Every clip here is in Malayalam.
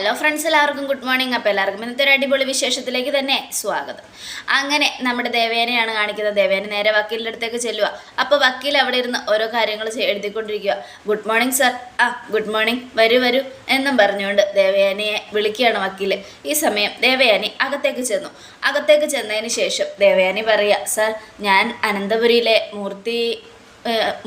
ഹലോ ഫ്രണ്ട്സ് എല്ലാവർക്കും ഗുഡ് മോർണിംഗ് അപ്പോൾ എല്ലാവർക്കും ഇന്നത്തെ ഒരു അടിപൊളി വിശേഷത്തിലേക്ക് തന്നെ സ്വാഗതം. അങ്ങനെ നമ്മുടെ ദേവേനെയാണ് കാണിക്കുന്നത്. ദേവേന നേരെ വക്കീലിന്റെ അടുത്തേക്ക് ചെല്ലുക അപ്പോൾ വക്കീൽ അവിടെ ഇരുന്ന് ഓരോ കാര്യങ്ങൾ എഴുതിക്കൊണ്ടിരിക്കുക ഗുഡ് മോർണിംഗ് സർ ആ ഗുഡ് മോർണിംഗ് വരൂ വരൂ എന്നും പറഞ്ഞുകൊണ്ട് ദേവയാനിയെ വിളിക്കുകയാണ് വക്കീൽ ഈ സമയം ദേവയാനി അകത്തേക്ക് ചെന്നു. അകത്തേക്ക് ചെന്നതിന് ശേഷം ദേവയാനി പറയുക സർ ഞാൻ അനന്തപുരിയിലെ മൂർത്തി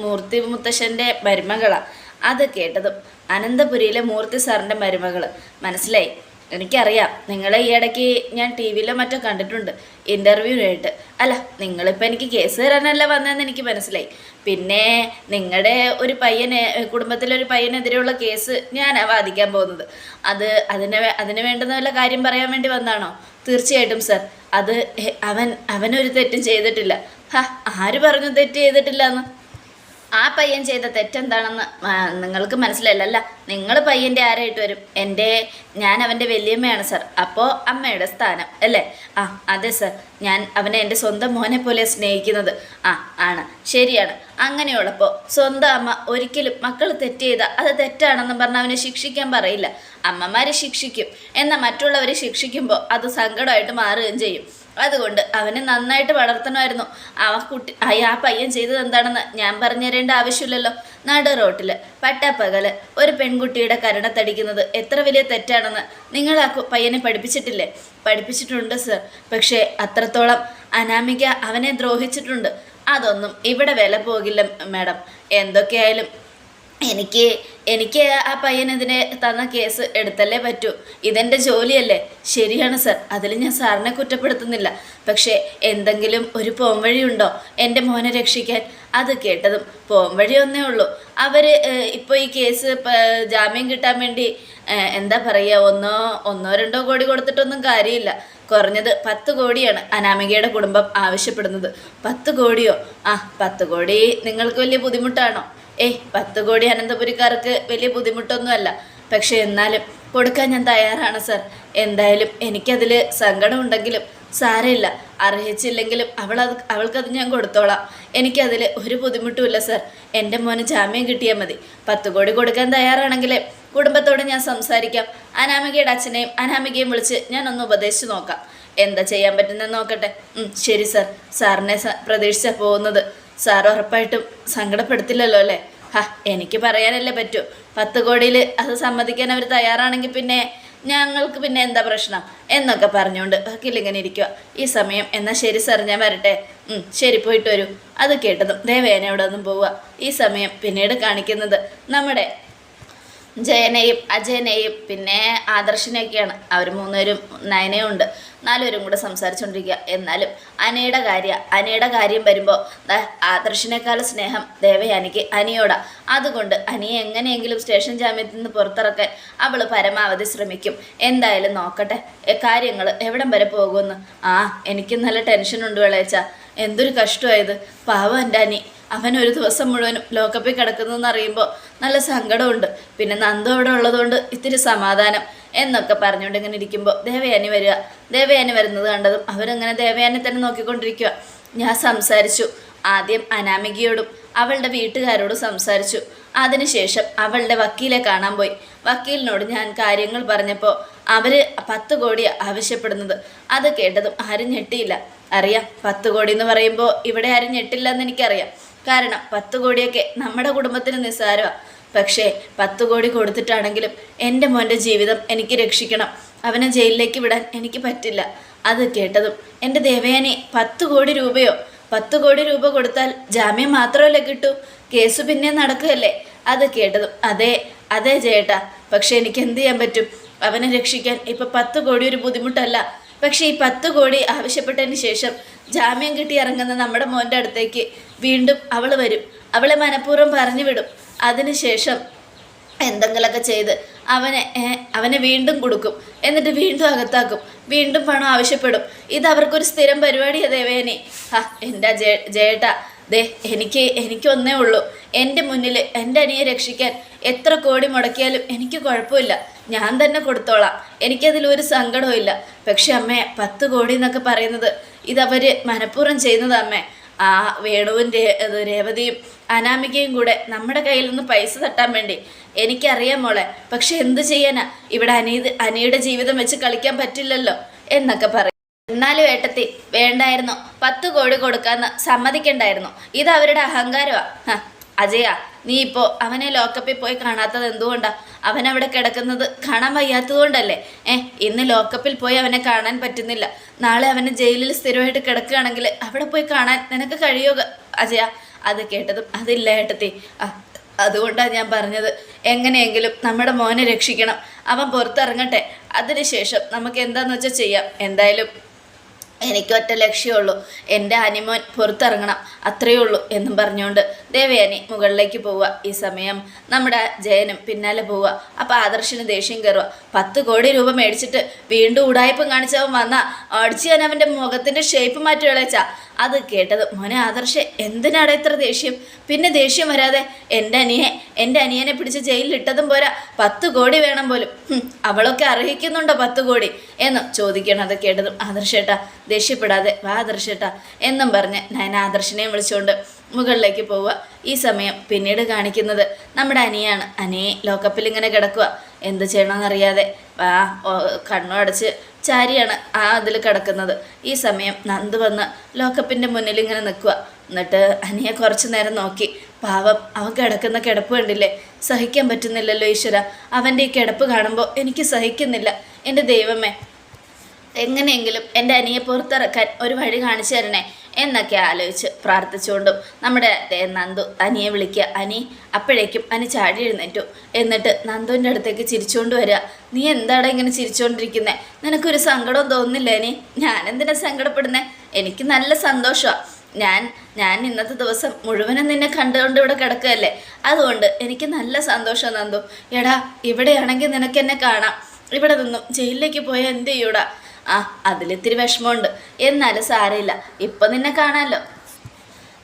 മൂർത്തി മുത്തശ്ശന്റെ മരുമകളാണ് അത് കേട്ടതും അനന്തപുരിയിലെ മൂർത്തി സാറിന്റെ മരുമകൾ മനസ്സിലായി? എനിക്കറിയാം. നിങ്ങളെ ഈ ഇടയ്ക്ക് ഞാൻ ടി വിയിലോ മറ്റോ കണ്ടിട്ടുണ്ട്. ഇന്റർവ്യൂവിനായിട്ട് അല്ല നിങ്ങളിപ്പോൾ എനിക്ക് കേസ് തരാനല്ല വന്നതെന്ന് എനിക്ക് മനസ്സിലായി. പിന്നെ നിങ്ങളുടെ ഒരു പയ്യനെ കുടുംബത്തിലൊരു പയ്യനെതിരെയുള്ള കേസ് ഞാനാണ് വാദിക്കാൻ പോകുന്നത്. അത് അതിന് അതിന് വേണ്ടുന്ന വല്ല കാര്യം പറയാൻ വേണ്ടി വന്നാണോ? തീർച്ചയായിട്ടും സർ. അത് അവൻ അവനൊരു തെറ്റും ചെയ്തിട്ടില്ല. ഹാ ആര് പറഞ്ഞു തെറ്റ് ചെയ്തിട്ടില്ല എന്ന് ആ പയ്യൻ ചെയ്ത തെറ്റെന്താണെന്ന് നിങ്ങൾക്ക് മനസ്സിലായില്ല അല്ല നിങ്ങൾ പയ്യന്റെ ആരായിട്ട് വരും? എന്റെ ഞാൻ അവന്റെ വലിയമ്മയാണ് സർ. അപ്പോൾ അമ്മയുടെ സ്ഥാനം അല്ലേ? ആ അതെ സർ. ഞാൻ അവനെ എന്റെ സ്വന്തം മോനെ പോലെ സ്നേഹിക്കുന്നത്. ആ ആണ്. ശരിയാണ്. അങ്ങനെയുള്ളപ്പോൾ സ്വന്തം അമ്മ ഒരിക്കലും മക്കൾ തെറ്റ് ചെയ്താൽ അത് തെറ്റാണെന്ന് പറഞ്ഞ് അവനെ ശിക്ഷിക്കാൻ പറയില്ല. അമ്മമാരെ ശിക്ഷിക്കും. എന്നാൽ മറ്റുള്ളവരെ ശിക്ഷിക്കുമ്പോൾ അത് സങ്കടമായിട്ട് മാറുകയും ചെയ്യും. അതുകൊണ്ട് അവനെ നന്നായിട്ട് വളർത്തണമായിരുന്നു. ആ കുട്ടി ആ ആ പയ്യൻ ചെയ്തത് എന്താണെന്ന് ഞാൻ പറഞ്ഞു തരേണ്ട ആവശ്യമില്ലല്ലോ. നട റോട്ടിൽ പട്ടാപ്പകൽ ഒരു പെൺകുട്ടിയുടെ കരണത്തടിക്കുന്നത് എത്ര വലിയ തെറ്റാണെന്ന് നിങ്ങൾ ആ പയ്യനെ പഠിപ്പിച്ചിട്ടില്ലേ? പഠിപ്പിച്ചിട്ടുണ്ട് സർ പക്ഷേ അത്രത്തോളം അനാമിക അവനെ ദ്രോഹിച്ചിട്ടുണ്ട്. അതൊന്നും ഇവിടെ വില പോകില്ല മാഡം എന്തൊക്കെയായാലും എനിക്ക് എനിക്ക് ആ പയ്യനെതിരെ തന്ന കേസ് എടുത്തല്ലേ പറ്റൂ. ഇതെന്റെ ജോലിയല്ലേ. ശരിയാണ് സർ. അതിൽ ഞാൻ സാറിനെ കുറ്റപ്പെടുത്തുന്നില്ല. പക്ഷേ എന്തെങ്കിലും ഒരു പോംവഴിയുണ്ടോ എന്റെ മോനെ രക്ഷിക്കാൻ? അത് കേട്ടതും പോംവഴി ഒന്നേ ഉള്ളൂ. അവർ ഇപ്പോൾ ഈ കേസ് ജാമ്യം കിട്ടാൻ വേണ്ടി എന്താ പറയുക ഒന്നോ ഒന്നോ രണ്ടോ കോടി കൊടുത്തിട്ടൊന്നും കാര്യമില്ല. കുറഞ്ഞത് പത്ത് കോടിയാണ് അനാമികയുടെ കുടുംബം ആവശ്യപ്പെടുന്നത്. പത്ത് കോടിയോ? ആ പത്ത് കോടി നിങ്ങൾക്ക് വലിയ ബുദ്ധിമുട്ടാണോ? ഏയ് പത്ത് കോടി അനന്തപുരിക്കാർക്ക് വലിയ ബുദ്ധിമുട്ടൊന്നുമല്ല. പക്ഷെ എന്നാലും കൊടുക്കാൻ ഞാൻ തയ്യാറാണ് സർ. എന്തായാലും എനിക്കതിൽ സങ്കടമുണ്ടെങ്കിലും സാരമില്ല. അർഹിച്ചില്ലെങ്കിലും അവൾ അത് അവൾക്കത് ഞാൻ കൊടുത്തോളാം. എനിക്കതിൽ ഒരു ബുദ്ധിമുട്ടുമില്ല സർ. എന്റെ മോന് ജാമ്യം കിട്ടിയാൽ മതി. പത്ത് കോടി കൊടുക്കാൻ തയ്യാറാണെങ്കിലേ കുടുംബത്തോട് ഞാൻ സംസാരിക്കാം. അനാമികയുടെ അച്ഛനെയും അനാമികയും വിളിച്ച് ഞാനൊന്ന് ഉപദേശിച്ച് നോക്കാം. എന്താ ചെയ്യാൻ പറ്റുന്നതെന്ന് നോക്കട്ടെ. ശരി സർ. സാറിനെ സ- പോകുന്നത്. സാർ ഉറപ്പായിട്ടും സങ്കടപ്പെടുത്തില്ലല്ലോ അല്ലേ? ഹാ എനിക്ക് പറയാനല്ലേ പറ്റൂ. പത്ത് കോടിയിൽ അത് സമ്മതിക്കാൻ അവർ തയ്യാറാണെങ്കിൽ പിന്നെ ഞങ്ങൾക്ക് പിന്നെ എന്താ പ്രശ്നം? എന്നൊക്കെ പറഞ്ഞുകൊണ്ട് വക്കീലിങ്ങനെ ഇരിക്കുക ഈ സമയം എന്നാൽ ശരി സാർ ഞാൻ വരട്ടെ. ശരി പോയിട്ട് വരൂ. അത് കേട്ടതും ദേവേന അവിടെ ഒന്നും പോവുക ഈ സമയം പിന്നീട് കാണിക്കുന്നത് നമ്മുടെ ജയനെയും അജയനെയും പിന്നെ ആദർശിനെയൊക്കെയാണ് അവർ മൂന്നുപേരും നയനയും ഉണ്ട്. നാലുപേരും കൂടെ സംസാരിച്ചുകൊണ്ടിരിക്കുക. എന്നാലും അനയുടെ കാര്യം അനയുടെ കാര്യം വരുമ്പോൾ ആദർശിനേക്കാൾ സ്നേഹം ദേവയാനിക്ക് അനിയോടാ. അതുകൊണ്ട് അനിയെ എങ്ങനെയെങ്കിലും സ്റ്റേഷൻ ജാമ്യത്തിൽ നിന്ന് പുറത്തിറക്കാൻ അവൾ പരമാവധി ശ്രമിക്കും. എന്തായാലും നോക്കട്ടെ കാര്യങ്ങൾ എവിടം വരെ പോകുമെന്ന്? ആ എനിക്ക് നല്ല ടെൻഷൻ ഉണ്ട് വിളയച്ച എന്തൊരു കഷ്ടമായത്. പാവം എന്റെ അനി. അവൻ ഒരു ദിവസം മുഴുവൻ ലോക്കപ്പിൽ കിടക്കുന്നതെന്ന് അറിയുമ്പോൾ നല്ല സങ്കടമുണ്ട്. പിന്നെ നന്ദു അവിടെ ഉള്ളതുകൊണ്ട് ഇത്തിരി സമാധാനം എന്നൊക്കെ പറഞ്ഞുകൊണ്ട് ഇങ്ങനെ ഇരിക്കുമ്പോൾ ദേവയാനി വരിക. ദേവയാനി വരുന്നത് കണ്ടതും അവരങ്ങനെ ദേവയാനി തന്നെ നോക്കിക്കൊണ്ടിരിക്കുക. ഞാൻ സംസാരിച്ചു. ആദ്യം അനാമികയോടും അവളുടെ വീട്ടുകാരോടും സംസാരിച്ചു. അതിനുശേഷം അവളുടെ വക്കീലെ കാണാൻ പോയി. വക്കീലിനോട് ഞാൻ കാര്യങ്ങൾ പറഞ്ഞപ്പോൾ അവർ പത്ത് കോടി ആവശ്യപ്പെടുന്നത്. അത് കേട്ടതും ആരും ഞെട്ടിയില്ല. അറിയാം പത്ത് കോടി എന്ന് പറയുമ്പോൾ ഇവിടെ ആരും ഞെട്ടില്ല എന്ന് എനിക്കറിയാം. കാരണം പത്ത് കോടിയൊക്കെ നമ്മുടെ കുടുംബത്തിന് നിസ്സാരമാണ് പക്ഷേ പത്ത് കോടി കൊടുത്തിട്ടാണെങ്കിലും എന്റെ മോന്റെ ജീവിതം എനിക്ക് രക്ഷിക്കണം. അവനെ ജയിലിലേക്ക് വിടാൻ എനിക്ക് പറ്റില്ല. അത് കേട്ടതും എന്റെ ദേവയാനി പത്ത് കോടി രൂപയോ പത്ത് കോടി രൂപ കൊടുത്താൽ ജാമ്യം മാത്രമല്ലേ കിട്ടൂ? കേസ് പിന്നെ നടക്കുകയല്ലേ? അത് കേട്ടതും അതെ അതെ ചേട്ടാ പക്ഷെ എനിക്ക് എന്ത് ചെയ്യാൻ പറ്റും? അവനെ രക്ഷിക്കാൻ ഇപ്പം പത്ത് കോടി ഒരു ബുദ്ധിമുട്ടല്ല. പക്ഷേ ഈ പത്ത് കോടി ആവശ്യപ്പെട്ടതിന് ശേഷം ജാമ്യം കിട്ടി ഇറങ്ങുന്ന നമ്മുടെ മോന്റെ അടുത്തേക്ക് വീണ്ടും അവൾ വരും. അവളെ മനഃപൂർവം പറഞ്ഞു വിടും. അതിനുശേഷം എന്തെങ്കിലുമൊക്കെ ചെയ്ത് അവനെ അവനെ വീണ്ടും കൊടുക്കും. എന്നിട്ട് വീണ്ടും അകത്താക്കും. വീണ്ടും പണം ആവശ്യപ്പെടും. ഇത് അവർക്കൊരു സ്ഥിരം പരിപാടിയാണ് ദേവേനെ. ഹാ എന്റെ ജേ ജേട്ടാ? ദേ എനിക്ക് ഒന്നേ ഉള്ളൂ. എന്റെ മുന്നിൽ എന്റെ അനിയെ രക്ഷിക്കാൻ എത്ര കോടി മുടക്കിയാലും എനിക്ക് കുഴപ്പമില്ല. ഞാൻ തന്നെ കൊടുത്തോളാം. എനിക്കതിലൊരു സങ്കടവും ഇല്ല. പക്ഷെ അമ്മേ പത്ത് കോടി എന്നൊക്കെ പറയുന്നത് ഇതവർ മനഃപൂർവം ചെയ്യുന്നത് അമ്മേ. ആ വേണുവും രേവതിയും അനാമികയും കൂടെ നമ്മുടെ കയ്യിൽ നിന്ന് പൈസ തട്ടാൻ വേണ്ടി. എനിക്കറിയാം മോളെ. പക്ഷെ എന്ത് ചെയ്യാനാ? ഇവിടെ അനീത് അനിയുടെ ജീവിതം വെച്ച് കളിക്കാൻ പറ്റില്ലല്ലോ എന്നൊക്കെ പറയും എന്നാലും ഏട്ടത്തി വേണ്ടായിരുന്നു. പത്ത് കോടി കൊടുക്കാന്ന് സമ്മതിക്കണ്ടായിരുന്നു. ഇത് അവരുടെ അഹങ്കാരമാ. അജയ നീ ഇപ്പോ അവനെ ലോക്കപ്പിൽ പോയി കാണാത്തത് എന്തുകൊണ്ടാ? അവൻ അവിടെ കിടക്കുന്നത് കാണാൻ വയ്യാത്തതുകൊണ്ടല്ലേ? ഏ ഇന്ന് ലോക്കപ്പിൽ പോയി അവനെ കാണാൻ പറ്റുന്നില്ല. നാളെ അവന് ജയിലിൽ സ്ഥിരമായിട്ട് കിടക്കുകയാണെങ്കിൽ അവിടെ പോയി കാണാൻ നിനക്ക് കഴിയുക അജയ അത് കേട്ടതും അതില്ല ഏട്ടത്തി. അതുകൊണ്ടാണ് ഞാൻ പറഞ്ഞത്. എങ്ങനെയെങ്കിലും നമ്മുടെ മോനെ രക്ഷിക്കണം. അവൻ പുറത്തിറങ്ങട്ടെ. അതിനുശേഷം നമുക്ക് എന്താന്ന് വെച്ചാൽ ചെയ്യാം. എന്തായാലും എനിക്ക് ഒറ്റ ലക്ഷ്യമുള്ളൂ എന്റെ അനിമോൻ പുറത്തിറങ്ങണം. അത്രയേ ഉള്ളൂ എന്നും പറഞ്ഞുകൊണ്ട് ദേവയാനി മുകളിലേക്ക് പോവുക. ഈ സമയം നമ്മുടെ ജയനും പിന്നാലെ പോവുക. അപ്പോൾ ആദർശിന് ദേഷ്യം കയറുക. പത്ത് കോടി രൂപ മേടിച്ചിട്ട് വീണ്ടും ഉടായ്പം കാണിച്ചവൻ വന്നാൽ അടിച്ച് ഞാൻ അവന്റെ മുഖത്തിന്റെ ഷേപ്പ് മാറ്റി കളച്ചാ അത് കേട്ടത് മോനെ ആദർശ എന്തിനാണ് ഇത്ര ദേഷ്യം? പിന്നെ ദേഷ്യം വരാതെ എന്റെ അനിയെ എന്റെ അനിയനെ പിടിച്ച് ജയിലിലിട്ടതും പോരാ. പത്ത് കോടി വേണം പോലും. അവളൊക്കെ അർഹിക്കുന്നുണ്ടോ പത്ത് കോടി? എന്ന് ചോദിക്കണം അത് കേട്ടതും ആദർശേട്ടാ ദേഷ്യപ്പെടാതെ വാ ആദർശേട്ടാ എന്നും പറഞ്ഞ് ഞാൻ ആദർശിനെയും വിളിച്ചുകൊണ്ട് മുകളിലേക്ക് പോവുക. ഈ സമയം പിന്നീട് കാണിക്കുന്നത് നമ്മുടെ അനിയാണ്. അനിയെ ലോക്കപ്പിൽ ഇങ്ങനെ കിടക്കുക എന്ത് ചെയ്യണമെന്നറിയാതെ. ആ കണ്ണു അടച്ച് ചാരിയാണ് ആ അതിൽ കിടക്കുന്നത്. ഈ സമയം നന്ദ് വന്ന് ലോക്കപ്പിന്റെ മുന്നിൽ ഇങ്ങനെ നിൽക്കുക എന്നിട്ട് അനിയെ കുറച്ച് നേരം നോക്കി. പാവം അവൻ കിടക്കുന്ന കിടപ്പ് കണ്ടില്ലേ? സഹിക്കാൻ പറ്റുന്നില്ലല്ലോ ഈശ്വര. അവന്റെ ഈ കിടപ്പ് കാണുമ്പോൾ എനിക്ക് സഹിക്കുന്നില്ല. എന്റെ ദൈവമേ എങ്ങനെയെങ്കിലും എന്റെ അനിയെ പുറത്തിറക്കാൻ ഒരു വഴി കാണിച്ചു തരണേ. എന്നൊക്കെ ആലോചിച്ച് പ്രാർത്ഥിച്ചുകൊണ്ടും നമ്മുടെ നന്ദു അനിയെ വിളിക്കുക. അനി അപ്പോഴേക്കും അനി ചാടി എഴുന്നേറ്റു. എന്നിട്ട് നന്ദുവിന്റെ അടുത്തേക്ക് ചിരിച്ചുകൊണ്ട് വരിക. നീ എന്താണ് ഇങ്ങനെ ചിരിച്ചുകൊണ്ടിരിക്കുന്നത് നിനക്കൊരു സങ്കടവും തോന്നുന്നില്ല അനി. ഞാൻ എന്തിനാ സങ്കടപ്പെടുന്നത് എനിക്ക് നല്ല സന്തോഷമാണ് ഞാൻ ഞാൻ ഇന്നത്തെ ദിവസം മുഴുവനും നിന്നെ കണ്ടുകൊണ്ട് ഇവിടെ കിടക്കുകയല്ലേ? അതുകൊണ്ട് എനിക്ക് നല്ല സന്തോഷം നന്ദു. എടാ ഇവിടെയാണെങ്കിൽ നിനക്ക് എന്നെ കാണാം. ഇവിടെ നിന്നും ജയിലിലേക്ക് പോയാൽ എന്ത് ചെയ്യൂടാ? ആ അതിലിത്തിരി വിഷമമുണ്ട്. എന്നാലും സാരമില്ല. ഇപ്പം നിന്നെ കാണാമല്ലോ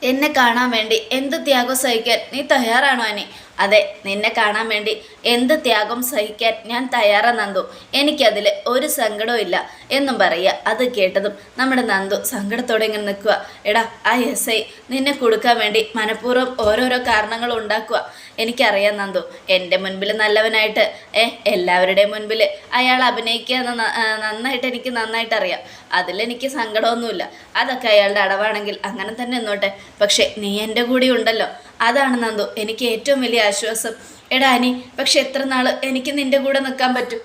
എന്നെ കാണാൻ വേണ്ടി എന്ത് ത്യാഗം സഹിക്കാൻ നീ തയ്യാറാണോ അനി? അതെ നിന്നെ കാണാൻ വേണ്ടി എന്ത് ത്യാഗം സഹിക്കാൻ ഞാൻ തയ്യാറാ നന്ദു. എനിക്കതിൽ ഒരു സങ്കടവും ഇല്ല എന്നും പറയുക. അത് കേട്ടതും നമ്മുടെ നന്ദു സങ്കടത്തോടെ ഇങ്ങനെ നിൽക്കുക. എടാ ആ എസ് ഐ നിന്നെ കൊടുക്കാൻ വേണ്ടി മനഃപൂർവം ഓരോരോ കാരണങ്ങൾ ഉണ്ടാക്കുക. എനിക്കറിയാം നന്ദു. എന്റെ മുൻപിൽ നല്ലവനായിട്ട് ഏ എല്ലാവരുടെയും മുൻപിൽ അയാൾ അഭിനയിക്കുക എന്ന് നന്നായിട്ട് എനിക്ക് നന്നായിട്ട് അറിയാം. അതിലെനിക്ക് സങ്കടമൊന്നുമില്ല. അതൊക്കെ അയാളുടെ അടവാണെങ്കിൽ അങ്ങനെ തന്നെ നിന്നോട്ടെ. പക്ഷേ നീ എന്റെ കൂടെ ഉണ്ടല്ലോ. അതാണ് നന്ദു. എനിക്ക് ഏറ്റവും വലിയ ആശ്വാസം. എടാ അനി പക്ഷെ എത്ര നാൾ എനിക്ക് നിന്റെ കൂടെ നിൽക്കാൻ പറ്റും?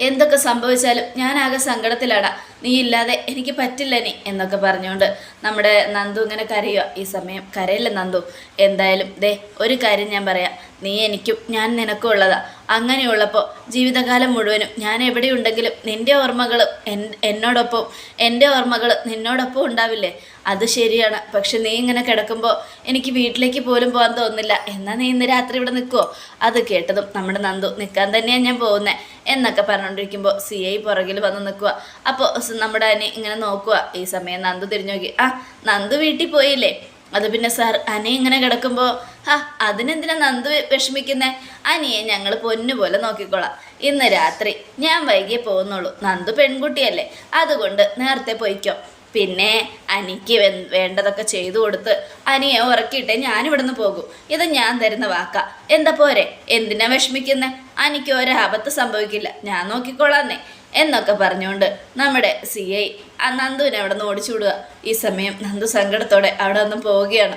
എന്തൊക്കെ സംഭവിച്ചാലും ഞാനാകെ സങ്കടത്തിലാടാ. നീ ഇല്ലാതെ എനിക്ക് പറ്റില്ല നീ എന്നൊക്കെ പറഞ്ഞുകൊണ്ട് നമ്മുടെ നന്ദു ഇങ്ങനെ കരയുക. ഈ സമയം കരയില്ല നന്ദു? എന്തായാലും ദേ ഒരു കാര്യം ഞാൻ പറയാം. നീ എനിക്കും ഞാൻ നിനക്കും ഉള്ളതാ. അങ്ങനെയുള്ളപ്പോൾ ജീവിതകാലം മുഴുവനും ഞാൻ എവിടെയുണ്ടെങ്കിലും നിന്റെ ഓർമ്മകൾ എന്നോടൊപ്പം എന്റെ ഓർമ്മകൾ നിന്നോടൊപ്പം ഉണ്ടാവില്ലേ? അത് ശരിയാണ്. പക്ഷെ നീ ഇങ്ങനെ കിടക്കുമ്പോൾ എനിക്ക് വീട്ടിലേക്ക് പോലും പോകാൻ തോന്നുന്നില്ല. എന്നാൽ നീ ഇന്ന് രാത്രി ഇവിടെ നിൽക്കുമോ അത് കേട്ടതും നമ്മുടെ നന്ദു നിൽക്കാൻ തന്നെയാണ് ഞാൻ പോകുന്നത് എന്നൊക്കെ പറഞ്ഞുകൊണ്ടിരിക്കുമ്പോൾ സി ഐ പുറകിൽ വന്ന് നിൽക്കുക അപ്പോൾ നമ്മുടെ അനി ഇങ്ങനെ നോക്കുക ഈ സമയം നന്ദു തിരിഞ്ഞു നോക്കി. ആ നന്ദു വീട്ടിൽ പോയില്ലേ? അത് പിന്നെ സാർ അനി ഇങ്ങനെ കിടക്കുമ്പോൾ ആ അതിനെന്തിനാ നന്ദു വിഷമിക്കുന്നേ? അനിയെ ഞങ്ങൾ പൊന്നുപോലെ നോക്കിക്കോളാം. ഇന്ന് രാത്രി ഞാൻ വൈകിയേ പോകുന്നുള്ളൂ. നന്ദു പെൺകുട്ടിയല്ലേ. അതുകൊണ്ട് നേരത്തെ പോയിക്കോ. പിന്നെ അനിക്ക് വേണ്ടതൊക്കെ ചെയ്തു കൊടുത്ത് അനിയെ ഉറക്കിയിട്ടേ ഞാനിവിടുന്ന് പോകും. ഇത് ഞാൻ തരുന്ന വാക്ക. എന്താ പോരെ? എന്തിനാ വിഷമിക്കുന്നേ? അനിക്ക് ഒരാപത്ത് സംഭവിക്കില്ല. ഞാൻ നോക്കിക്കോളാന്നേ എന്നൊക്കെ പറഞ്ഞുകൊണ്ട് നമ്മുടെ സി ഐ ആ നന്ദുവിനെ അവിടെ നിന്ന് ഓടിച്ചു വിടുക ഈ സമയം നന്ദു സങ്കടത്തോടെ അവിടെ നിന്ന് പോവുകയാണ്.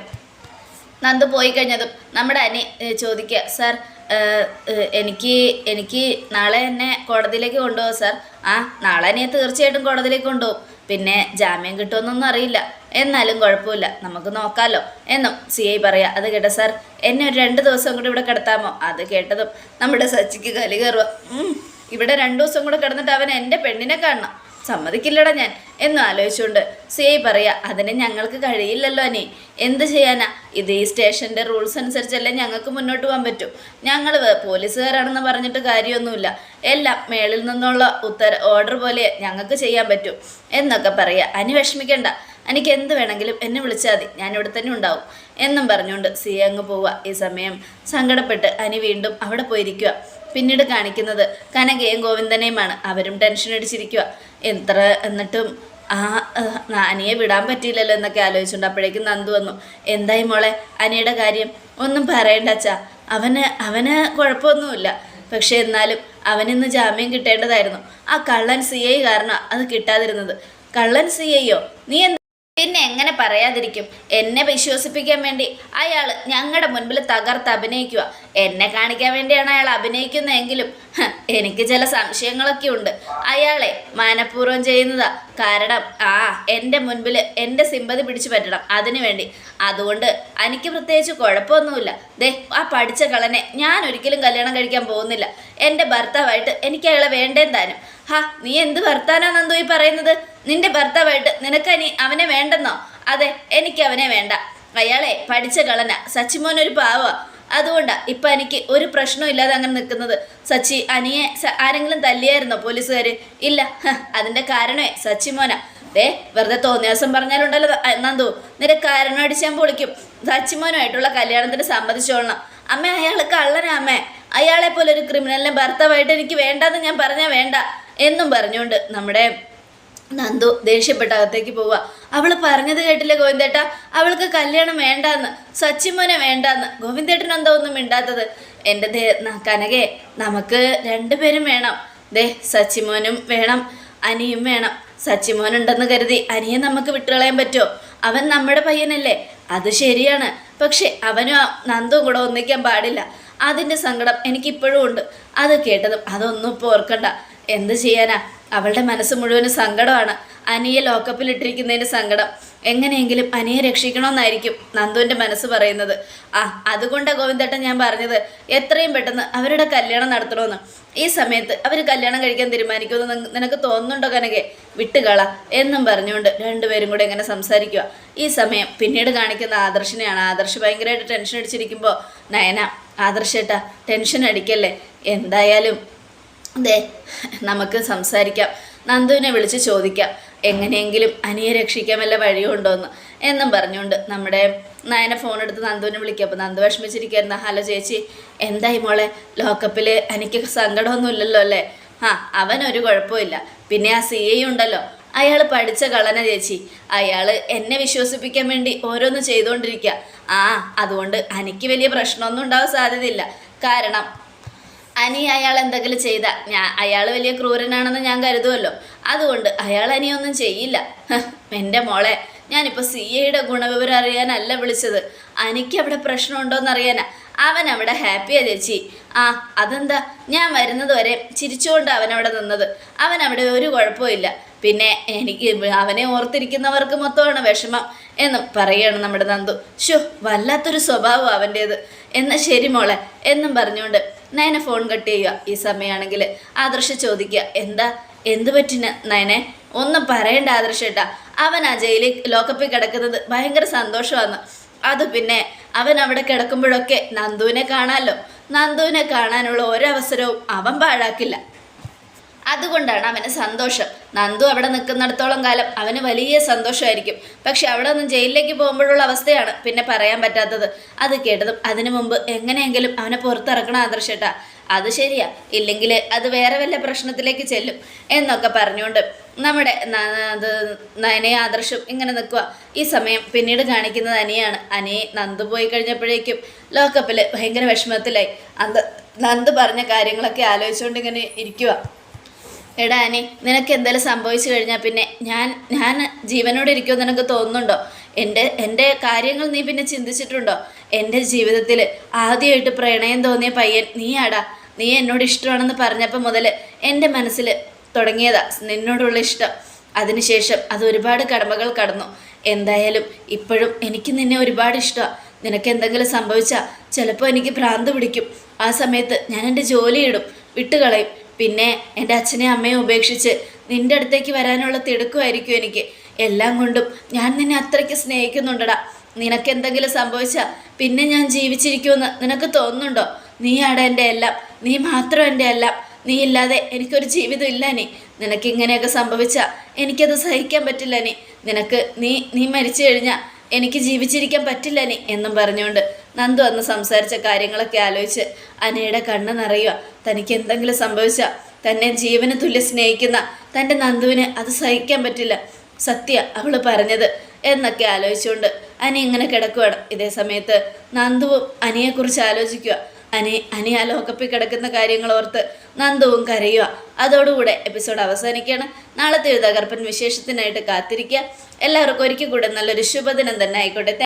നന്ദു പോയി കഴിഞ്ഞതും നമ്മുടെ അനി ചോദിക്കുക സാർ എനിക്ക് എനിക്ക് നാളെ എന്നെ കോടതിയിലേക്ക് കൊണ്ടുപോകും സാർ. ആ നാളെ അനിയെ തീർച്ചയായിട്ടും കോടതിയിലേക്ക് കൊണ്ടുപോകും. പിന്നെ ജാമ്യം കിട്ടുമെന്നൊന്നും അറിയില്ല. എന്നാലും കുഴപ്പമില്ല. നമുക്ക് നോക്കാമല്ലോ എന്നും സി ഐ പറയാ അത് കേട്ട സാർ എന്നെ ഒരു രണ്ട് ദിവസം കൂടി ഇവിടെ കിടത്താമോ? അത് കേട്ടതും നമ്മുടെ സച്ചിക്ക് കലി കയറുക ഇവിടെ രണ്ടു ദിവസം കൂടെ കിടന്നിട്ട് അവൻ എന്റെ പെണ്ണിനെ കാണണം. സമ്മതിക്കില്ലടാ ഞാൻ. എന്ന് ആലോചിച്ചുകൊണ്ട് സി പറയാ അതിന് ഞങ്ങൾക്ക് കഴിയില്ലല്ലോ അനി. എന്ത് ചെയ്യാനാ? ഇത് ഈ സ്റ്റേഷന്റെ റൂൾസ് അനുസരിച്ചല്ലേ ഞങ്ങൾക്ക് മുന്നോട്ട് പോകാൻ പറ്റൂ. ഞങ്ങൾ പോലീസുകാരാണെന്ന് പറഞ്ഞിട്ട് കാര്യമൊന്നുമില്ല. എല്ലാം മേളിൽ നിന്നുള്ള ഉത്തര ഓർഡർ പോലെ ഞങ്ങൾക്ക് ചെയ്യാൻ പറ്റും. എന്നൊക്കെ പറയാ. അനി വിഷമിക്കണ്ട. എനിക്ക് എന്ത് വേണമെങ്കിലും എന്നെ വിളിച്ചാൽ മതി. ഞാൻ ഇവിടെ തന്നെ ഉണ്ടാവും. എന്നും പറഞ്ഞുകൊണ്ട് സി അങ്ങ് പോവുക ഈ സമയം സങ്കടപ്പെട്ട് അനി വീണ്ടും അവിടെ പോയിരിക്കുക പിന്നീട് കാണിക്കുന്നത് കനകയും ഗോവിന്ദനെയുമാണ്. അവരും ടെൻഷൻ അടിച്ചിരിക്കുക എത്ര എന്നിട്ടും ആ അനിയെ വിടാൻ പറ്റിയില്ലല്ലോ എന്നൊക്കെ ആലോചിച്ചുകൊണ്ട് അപ്പോഴേക്കും നന്ദു വന്നു. എന്തായി മോളെ അനിയുടെ കാര്യം ഒന്നും പറയണ്ട അച്ഛാ. അവന് അവന് കുഴപ്പമൊന്നുമില്ല. പക്ഷെ എന്നാലും അവനിന്ന് ജാമ്യം കിട്ടേണ്ടതായിരുന്നു. ആ കള്ളൻ സി ഐ കാരണം അത് കിട്ടാതിരുന്നത്. കള്ളൻ സി ഐയോ? നീ എന്ത് എങ്ങനെ പറയാതിരിക്കും. എന്നെ വിശ്വസിപ്പിക്കാൻ വേണ്ടി അയാൾ ഞങ്ങളുടെ മുൻപിൽ തകർത്ത് അഭിനയിക്കുക. എന്നെ കാണിക്കാൻ വേണ്ടിയാണ് അയാൾ അഭിനയിക്കുന്നതെങ്കിലും എനിക്ക് ചില സംശയങ്ങളൊക്കെ ഉണ്ട്. അയാളെ മാനപൂർവം ചെയ്യുന്നതാ. കാരണം ആ എന്റെ മുൻപിൽ എന്റെ സിമ്പതി പിടിച്ചു പറ്റണം അതിനു വേണ്ടി. അതുകൊണ്ട് എനിക്ക് പ്രത്യേകിച്ച് കുഴപ്പമൊന്നുമില്ല. ദേ ആ പഠിച്ച കളനെ ഞാൻ ഒരിക്കലും കല്യാണം കഴിക്കാൻ പോകുന്നില്ല. എന്റെ ഭർത്താവായിട്ട് എനിക്ക് അയാളെ വേണ്ടേം താനും. ഹാ നീ എന്ത് ഭർത്താനാ നന്ദു ഈ പറയുന്നത്? നിന്റെ ഭർത്താവായിട്ട് നിനക്കനി അവനെ വേണ്ടെന്നോ? അതെ എനിക്ക് അവനെ വേണ്ട. അയാളെ പഠിച്ച കളന സച്ചിമോൻ ഒരു പാവ അതുകൊണ്ടാ ഇപ്പൊ എനിക്ക് ഒരു പ്രശ്നവും ഇല്ലാതെ അങ്ങനെ നിൽക്കുന്നത്. സച്ചി അനിയെ ആരെങ്കിലും തല്ലിയായിരുന്നോ പോലീസുകാർ ഇല്ല. അതിന്റെ കാരണമേ സച്ചിമോന ദേ വെറുതെ തോന്നിയാസം പറഞ്ഞാലുണ്ടല്ലോ നന്ദു. നിന്റെ കാരണം അടിച്ച് ഞാൻ പൊളിക്കും. സച്ചിമോനുമായിട്ടുള്ള കല്യാണത്തിന് സമ്മതിച്ചോളണം. അമ്മ അയാൾ കള്ളനാ അമ്മേ. അയാളെ പോലെ ഒരു ക്രിമിനലിനെ ഭർത്താവായിട്ട് എനിക്ക് വേണ്ടെന്ന് ഞാൻ പറഞ്ഞാൽ വേണ്ട. എന്നും പറഞ്ഞുകൊണ്ട് നമ്മുടെ നന്ദു ദേഷ്യപ്പെട്ട അകത്തേക്ക് പോവുക. അവൾ പറഞ്ഞത് കേട്ടില്ലേ ഗോവിന്ദേട്ട? അവൾക്ക് കല്യാണം വേണ്ടാന്ന് സച്ചിമോനെ വേണ്ടാന്ന്. ഗോവിന്ദേട്ടൻ എന്തോ ഒന്നും മിണ്ടാത്തത്? എന്റെ ദേ കനകെ നമുക്ക് രണ്ടുപേരും വേണം. ദേ സച്ചിമോനും വേണം അനിയും വേണം. സച്ചിമോൻ ഉണ്ടെന്ന് കരുതി അനിയെ നമുക്ക് വിട്ടുകളയാൻ പറ്റുമോ? അവൻ നമ്മുടെ പയ്യനല്ലേ? അത് ശരിയാണ്. പക്ഷെ അവനും നന്ദും കൂടെ ഒന്നിക്കാൻ പാടില്ല. അതിന്റെ സങ്കടം എനിക്കിപ്പോഴും ഉണ്ട്. അത് കേട്ടതും അതൊന്നും ഇപ്പോൾ ഓർക്കണ്ട. എന്ത് ചെയ്യാനാ? അവളുടെ മനസ്സ് മുഴുവനും സങ്കടമാണ്. അനിയെ ലോക്കപ്പിലിട്ടിരിക്കുന്നതിന്റെ സങ്കടം. എങ്ങനെയെങ്കിലും അനിയെ രക്ഷിക്കണമെന്നായിരിക്കും നന്ദുവിന്റെ മനസ്സ് പറയുന്നത്. ആ അതുകൊണ്ടാണ് ഗോവിന്ദേട്ടൻ ഞാൻ പറഞ്ഞത്. എത്രയും പെട്ടെന്ന് അവരുടെ കല്യാണം നടത്തണമെന്ന് ഈ സമയത്ത് അവർ കല്യാണം കഴിക്കാൻ തീരുമാനിക്കുമെന്ന് നിനക്ക് തോന്നുന്നുണ്ടോ കനകെ? വിട്ടുകള എന്നും പറഞ്ഞുകൊണ്ട് രണ്ടുപേരും കൂടെ ഇങ്ങനെ സംസാരിക്കുക ഈ സമയം പിന്നീട് കാണിക്കുന്ന ആദർശിനെയാണ്. ആദർശ് ഭയങ്കരമായിട്ട് ടെൻഷൻ അടിച്ചിരിക്കുമ്പോൾ നയന ആദർശേട്ടാ ടെൻഷൻ അടിക്കല്ലേ? എന്തായാലും ദേ നമുക്ക് സംസാരിക്കാം. നന്ദുവിനെ വിളിച്ച് ചോദിക്കാം. എങ്ങനെയെങ്കിലും അനിയെ രക്ഷിക്കാൻ വല്ല വഴിയുണ്ടോ എന്ന് എന്നും പറഞ്ഞുകൊണ്ട് നമ്മുടെ നയന ഫോൺ എടുത്ത് നന്ദുവിനെ വിളിക്കുക അപ്പോൾ നന്ദു വിഷമിച്ചിരിക്കുന്ന ഹലോ ചേച്ചി എന്തായി മോളെ? ലോക്കപ്പിൽ എനിക്ക് സങ്കടമൊന്നുമില്ലല്ലോ അല്ലേ? ആ അവനൊരു കുഴപ്പമില്ല പിന്നെ ആ സി ഐ ഉണ്ടല്ലോ. അയാൾ പഠിച്ച കളന ചേച്ചി. അയാൾ എന്നെ വിശ്വസിപ്പിക്കാൻ വേണ്ടി ഓരോന്ന് ചെയ്തുകൊണ്ടിരിക്കുക ആ അതുകൊണ്ട് എനിക്ക് വലിയ പ്രശ്നമൊന്നും ഉണ്ടാവാൻ സാധ്യതയില്ല. കാരണം അനി അയാൾ എന്തെങ്കിലും ചെയ്ത. ഞാൻ അയാൾ വലിയ ക്രൂരനാണെന്ന് ഞാൻ കരുതുമല്ലോ അതുകൊണ്ട് അയാൾ അനിയൊന്നും ചെയ്യില്ല. എന്റെ മോളെ ഞാനിപ്പോൾ സി എയുടെ ഗുണവിവരം അറിയാനല്ല വിളിച്ചത്. അനിക്ക് അവിടെ പ്രശ്നമുണ്ടോയെന്ന് അറിയാനാ അവൻ അവിടെ ഹാപ്പിയാ ചേച്ചി. ആ അതെന്താ? ഞാൻ വരുന്നത് വരെ ചിരിച്ചുകൊണ്ട് അവൻ അവിടെ നിന്നത്. അവൻ അവിടെ ഒരു കുഴപ്പമില്ല പിന്നെ എനിക്ക് അവനെ ഓർത്തിരിക്കുന്നവർക്ക് മൊത്തമാണ് വിഷമം എന്ന് പറയുകയാണ് നമ്മുടെ നന്ദു. ഷോ വല്ലാത്തൊരു സ്വഭാവം അവന്റേത് എന്നാൽ ശരി മോളെ എന്നും പറഞ്ഞുകൊണ്ട് നയന ഫോൺ കട്ട് ചെയ്യുക. ഈ സമയമാണെങ്കിൽ ആദർശ ചോദിക്കുക എന്താ? എന്ത് പറ്റിന് നയനെ? ഒന്നും പറയണ്ട ആദർശേട്ടാ അവൻ ആ ജയിലിൽ ലോക്കപ്പിൽ കിടക്കുന്നത് ഭയങ്കര സന്തോഷമാണ്. അത് പിന്നെ അവൻ അവിടെ കിടക്കുമ്പോഴൊക്കെ നന്ദുവിനെ കാണാമല്ലോ നന്ദുവിനെ കാണാനുള്ള ഒരവസരവും അവൻ പാഴാക്കില്ല. അതുകൊണ്ടാണ് അവന് സന്തോഷം. നന്ദു അവിടെ നിൽക്കുന്നിടത്തോളം കാലം അവന് വലിയ സന്തോഷമായിരിക്കും. പക്ഷെ അവിടെ ഒന്നും ജയിലിലേക്ക് പോകുമ്പോഴുള്ള അവസ്ഥയാണ് പിന്നെ പറയാൻ പറ്റാത്തത്. അത് കേട്ടതും അതിനു മുമ്പ് എങ്ങനെയെങ്കിലും അവനെ പുറത്തിറക്കണം ആദർശേട്ടാ. അത് ശരിയാ. ഇല്ലെങ്കിൽ അത് വേറെ വല്ല പ്രശ്നത്തിലേക്ക് ചെല്ലും എന്നൊക്കെ പറഞ്ഞുകൊണ്ട് നമ്മുടെ നയനെ ആദർശം ഇങ്ങനെ നിൽക്കുക ഈ സമയം പിന്നീട് കാണിക്കുന്നത് അനിയാണ്. അനിയെ നന്ദു പോയി കഴിഞ്ഞപ്പോഴേക്കും ലോക്കപ്പിൽ ഭയങ്കര വിഷമത്തിലായി. അന്ത് നന്ദു പറഞ്ഞ കാര്യങ്ങളൊക്കെ ആലോചിച്ചുകൊണ്ട് ഇങ്ങനെ ഇരിക്കുക എടാ അനി നിനക്ക് എന്തെങ്കിലും സംഭവിച്ചു കഴിഞ്ഞാൽ പിന്നെ ഞാൻ ഞാൻ ജീവനോടെ ഇരിക്കുമെന്ന് നിനക്ക് തോന്നുന്നുണ്ടോ? എന്റെ എന്റെ കാര്യങ്ങൾ നീ പിന്നെ ചിന്തിച്ചിട്ടുണ്ടോ? എന്റെ ജീവിതത്തിൽ ആദ്യമായിട്ട് പ്രണയം തോന്നിയ പയ്യൻ നീയാടാ. നീ എന്നോട് ഇഷ്ടമാണെന്ന് പറഞ്ഞപ്പോൾ മുതൽ എന്റെ മനസ്സിൽ തുടങ്ങിയതാ നിന്നോടുള്ള ഇഷ്ടം. അതിനുശേഷം അത് ഒരുപാട് കടമകൾ കടന്നു. എന്തായാലും ഇപ്പോഴും എനിക്ക് നിന്നെ ഒരുപാട് ഇഷ്ടമാണ് നിനക്ക് എന്തെങ്കിലും സംഭവിച്ചാൽ ചിലപ്പോൾ എനിക്ക് ഭ്രാന്ത് പിടിക്കും. ആ സമയത്ത് ഞാൻ എന്റെ ജോലിയിടും വിട്ടുകളയും. പിന്നെ എന്റെ അച്ഛനെയും അമ്മയും ഉപേക്ഷിച്ച് നിന്റെ അടുത്തേക്ക് വരാനുള്ള തിടുക്കുമായിരിക്കും എനിക്ക്. എല്ലാം കൊണ്ടും ഞാൻ നിന്നെ അത്രയ്ക്ക് സ്നേഹിക്കുന്നുണ്ടടാ. നിനക്ക് എന്തെങ്കിലും സംഭവിച്ചാൽ പിന്നെ ഞാൻ ജീവിച്ചിരിക്കുമെന്ന് നിനക്ക് തോന്നുന്നുണ്ടോ? നീയാണ് എന്റെ എല്ലാം. നീ മാത്രം എന്റെ എല്ലാം. നീ ഇല്ലാതെ എനിക്കൊരു ജീവിതം ഇല്ല നീ. നിനക്ക് ഇങ്ങനെയൊക്കെ സംഭവിച്ചാൽ എനിക്കത് സഹിക്കാൻ പറ്റില്ല നീ. നിനക്ക് നീ നീ മരിച്ചു കഴിഞ്ഞാൽ എനിക്ക് ജീവിച്ചിരിക്കാൻ പറ്റില്ല നീ എന്നും പറഞ്ഞുകൊണ്ട് നന്ദു അന്ന് സംസാരിച്ച കാര്യങ്ങളൊക്കെ ആലോചിച്ച് അനയുടെ കണ്ണ് നിറയുക. തനിക്ക് എന്തെങ്കിലും സംഭവിച്ച തന്നെ ജീവന് തുല്യ സ്നേഹിക്കുന്ന തന്റെ നന്ദുവിന് അത് സഹിക്കാൻ പറ്റില്ല. സത്യ അവൾ പറഞ്ഞത് എന്നൊക്കെ ആലോചിച്ചുകൊണ്ട് അനി ഇങ്ങനെ കിടക്കുവാണ്. ഇതേ സമയത്ത് നന്ദുവും അനിയെക്കുറിച്ച് ആലോചിക്കുക. അനി അനി ആ കിടക്കുന്ന കാര്യങ്ങൾ ഓർത്ത് നന്ദുവും കരയുക. അതോടുകൂടെ എപ്പിസോഡ് അവസാനിക്കുകയാണ്. നാളത്തെ ഒരു തകർപ്പൻ വിശേഷത്തിനായിട്ട് കാത്തിരിക്കുക. എല്ലാവർക്കും ഒരിക്കൽ കൂടെ നല്ലൊരു ശുഭദിനം തന്നെ ആയിക്കോട്ടെ.